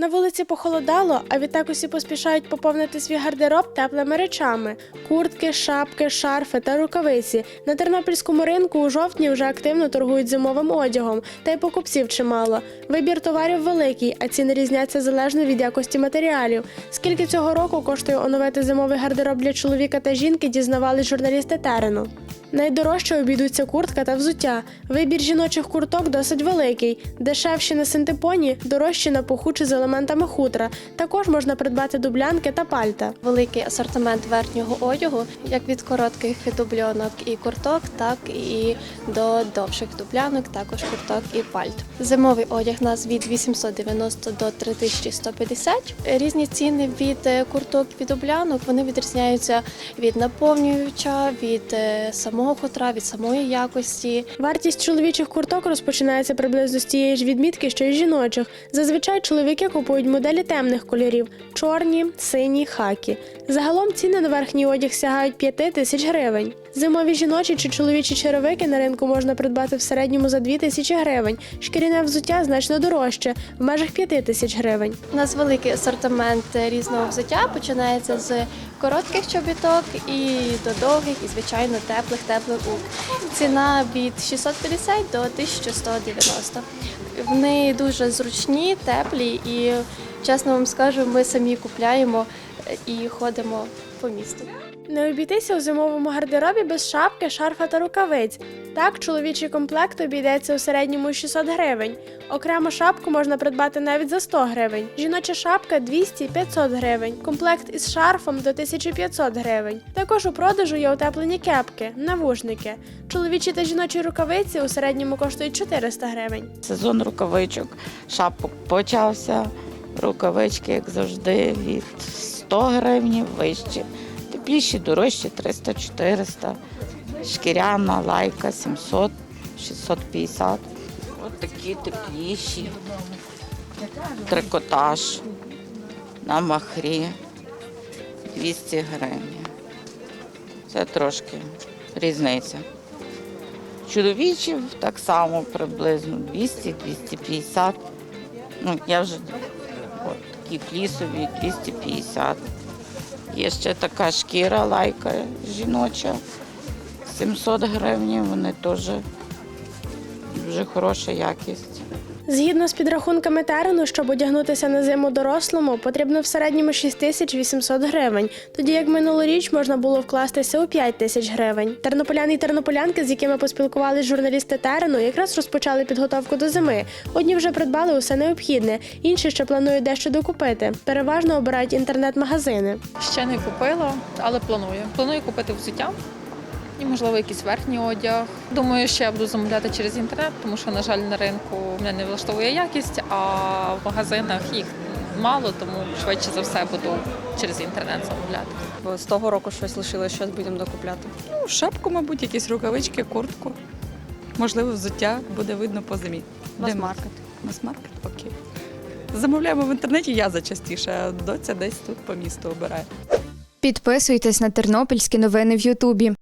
На вулиці похолодало, а відтак усі поспішають поповнити свій гардероб теплими речами: куртки, шапки, шарфи та рукавиці. На тернопільському ринку у жовтні вже активно торгують зимовим одягом, та й покупців чимало. Вибір товарів великий, а ціни різняться залежно від якості матеріалів. Скільки цього року коштує оновити зимовий гардероб для чоловіка та жінки, дізнавались журналісти терену. Найдорожче обійдуться куртка та взуття. Вибір жіночих курток досить великий. Дешевші на синтепоні, дорожчі на пуху з елементами хутра. Також можна придбати дублянки та пальта. великий асортимент верхнього одягу, як від коротких дубльонок і курток, так і до довших дублянок, також курток і пальт. Зимовий одяг у нас від 890 до 3150. Різні ціни від курток і дублянок вони відрізняються від наповнювача, від е, самого котра, від самої якості. Вартість чоловічих курток розпочинається приблизно з тієї ж відмітки, що й жіночих. Зазвичай чоловіки купують моделі темних кольорів: чорні, сині, хакі. Загалом ціни на верхній одяг сягають 5 тисяч гривень. Зимові жіночі чи чоловічі черевики на ринку можна придбати в середньому за 2 тисячі гривень. Шкіряне взуття значно дорожче, в межах 5 тисяч гривень. У нас великий асортимент різного взуття починається з коротких чобіток і до довгих, і звичайно теплих теплих ук. Ціна від 650 до 1190. Вони дуже зручні, теплі і чесно вам скажу, ми самі купляємо і ходимо по місту. Не обійтися у зимовому гардеробі без шапки, шарфа та рукавиць. Так, чоловічий комплект обійдеться у середньому 600 гривень. Окрему шапку можна придбати навіть за 100 гривень. Жіноча шапка 200-500 гривень. Комплект із шарфом до 1500 гривень. Також у продажу є утеплені кепки, навушники. Чоловічі та жіночі рукавиці у середньому коштують 400 гривень. Сезон рукавичок, шапок почався. Рукавички, як завжди, від 100 гривень вищі. Тепліші, дорожчі 300-400. Шкіряна, лайка 700, 650. От такі тепліші. Трикотаж на махрі 200 гривень. Це трошки різниця. Чоловічів так само приблизно 200-250. Ну, я вже от, такі флісові 250. Є ще така шкіра лайка жіноча. 700 гривень, вони теж дуже хороша якість. Згідно з підрахунками терену, щоб одягнутися на зиму дорослому, потрібно в середньому 6800 гривень, тоді як минулоріч можна було вкластися у 5 тисяч гривень. Тернополяни і тернополянки, з якими поспілкувалися журналісти терену, якраз розпочали підготовку до зими. Одні вже придбали усе необхідне, інші ще планують дещо докупити. Переважно обирають інтернет-магазини. Ще не купила, але планую. Планую купити взуття і, можливо, якийсь верхній одяг. Думаю, що я буду замовляти через інтернет, тому що, на жаль, на ринку мене не влаштовує якість, а в магазинах їх мало, тому швидше за все буду через інтернет замовляти. Бо з того року щось лишилось, щось будемо докупляти. Ну, шапку, мабуть, якісь рукавички, куртку. Можливо, взуття буде видно по зимі. Мас-маркет. Мас-маркет? Окей. Замовляємо в інтернеті, я зачастіше, а доця десь тут по місту обирає. Підписуйтесь на тернопільські новини в Ютубі.